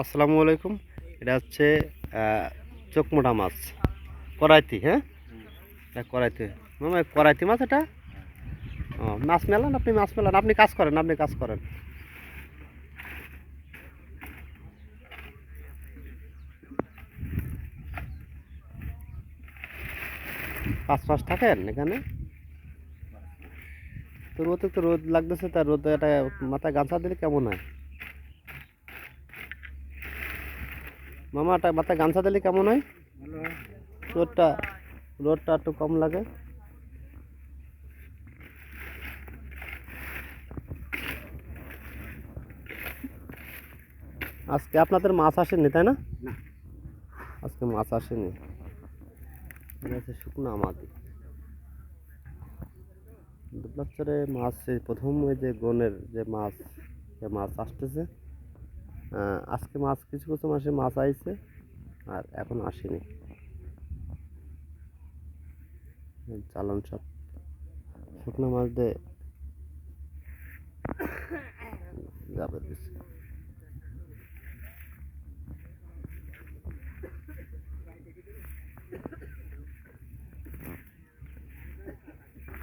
আসসালামু আলাইকুম। এটা হচ্ছে চোখমোটা মাছ। করাইতি হ্যাঁ? এটা করাইতি। মামা করাইতি মাছ এটা? ও, মাছ মেলান? আপনি মাছ মেলান। আপনি কাজ করেন, আপনি কাজ করেন। পাঁচ মাস থাকেন এখানে? তো রোদ একটু রোদ লাগতেছে, তা রোদ এটা মাথায় গামছা দিলে কেমন হয়? মামাটা মাথায় গামছা দিলে কেমন হয়? রোদটা রোদটা একটু কম লাগে। আজকে আপনাদের মাছ আসেনি তাই না। আজকে মাছ আসেনি। শুকনো আমাদি দুবলাচরে মাছ প্রথম ওই যে গনের যে মাছ সে মাছ আসতেছে আজকে মাছ, কিছু কিছু মাসে মাছ আইছে, আর এখন আসেনি। চালান সব। শুকনো মাছ দিয়ে যাবে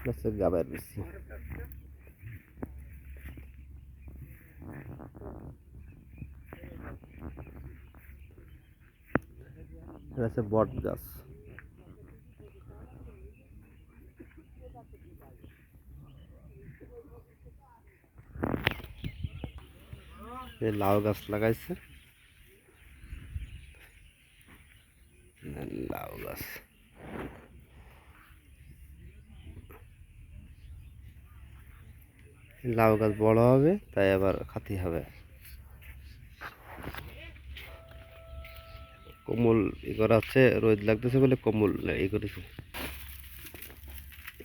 হচ্ছে গাবের বেশি। এটা হচ্ছে বট গাছ এই লাউ গাছ লাগাইছে লাউ গাছ লাউ গাছ বড় হবে তাই আবার খাতি হবে কোমল ই করা হচ্ছে, রোদ লাগতেছে বলে কোমল ই করেছে।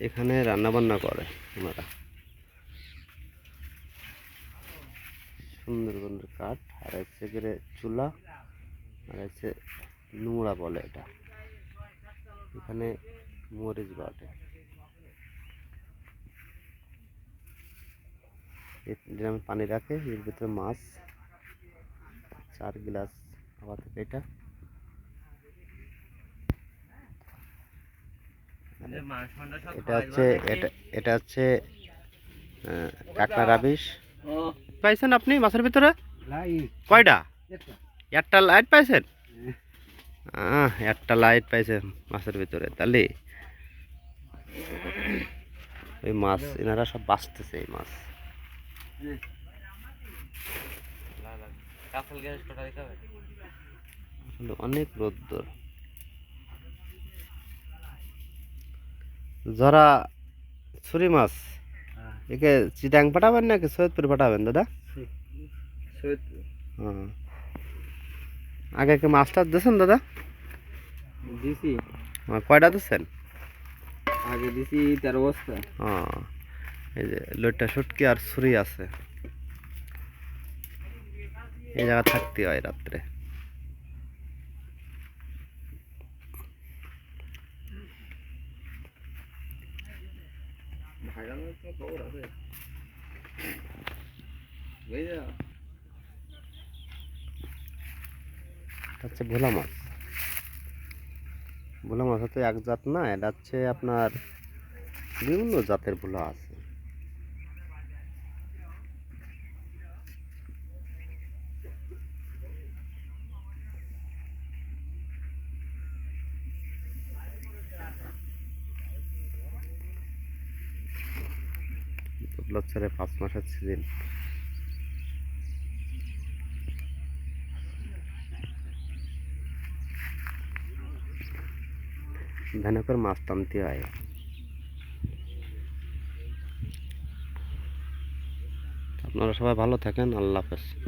এখানে রান্না বান্না করে ওনারা। সুন্দরবনের কাঠ, আর হচ্ছে গেলে চুলা, আর হচ্ছে নোংরা বলে এটা। এখানে মরিচ বাটে। পানি রাখে, এর ভিতরে মাছ, চার গ্লাস আবার এটা। এটা হচ্ছে এটা এটা হচ্ছে আহ, কাঁকড়া রাবিশ। পাইছেন আপনি মাছের ভিতরে? কয়টা? একটা। লাইট পাইছেন? আহ একটা লাইট পাইছে মাছের ভিতরে তাহলে। ওই মাছ এনারা সব বাঁচতেছে এই মাছ। আসলে অনেক রোদ্দুর। যারা ছুরি মাছ। একে চিটাং পাঠাবেন নাকি সৈয়দপুর পাঠাবেন দাদা? হ্যাঁ আগে কি মাছটা দিয়েছেন দাদা? দিছি। হ্যাঁ, কয়টা দিচ্ছেন আগে দিছি তেরো বস্তা। হ্যাঁ এই যে লইটা শুটকি আর ছুরি আছে। এই জায়গা থাকতে হয় রাত্রে। এটা হচ্ছে ভোলা মাছ। ভোলা মাছ হচ্ছে এক জাত না, এটা হচ্ছে আপনার বিভিন্ন জাতের ভোলা আছে। বছরে পাঁচ মাস সিজন দিন ধানকর মাছ টানতে হয়। আপনারা সবাই ভালো থাকেন, আল্লাহ হাফেজ।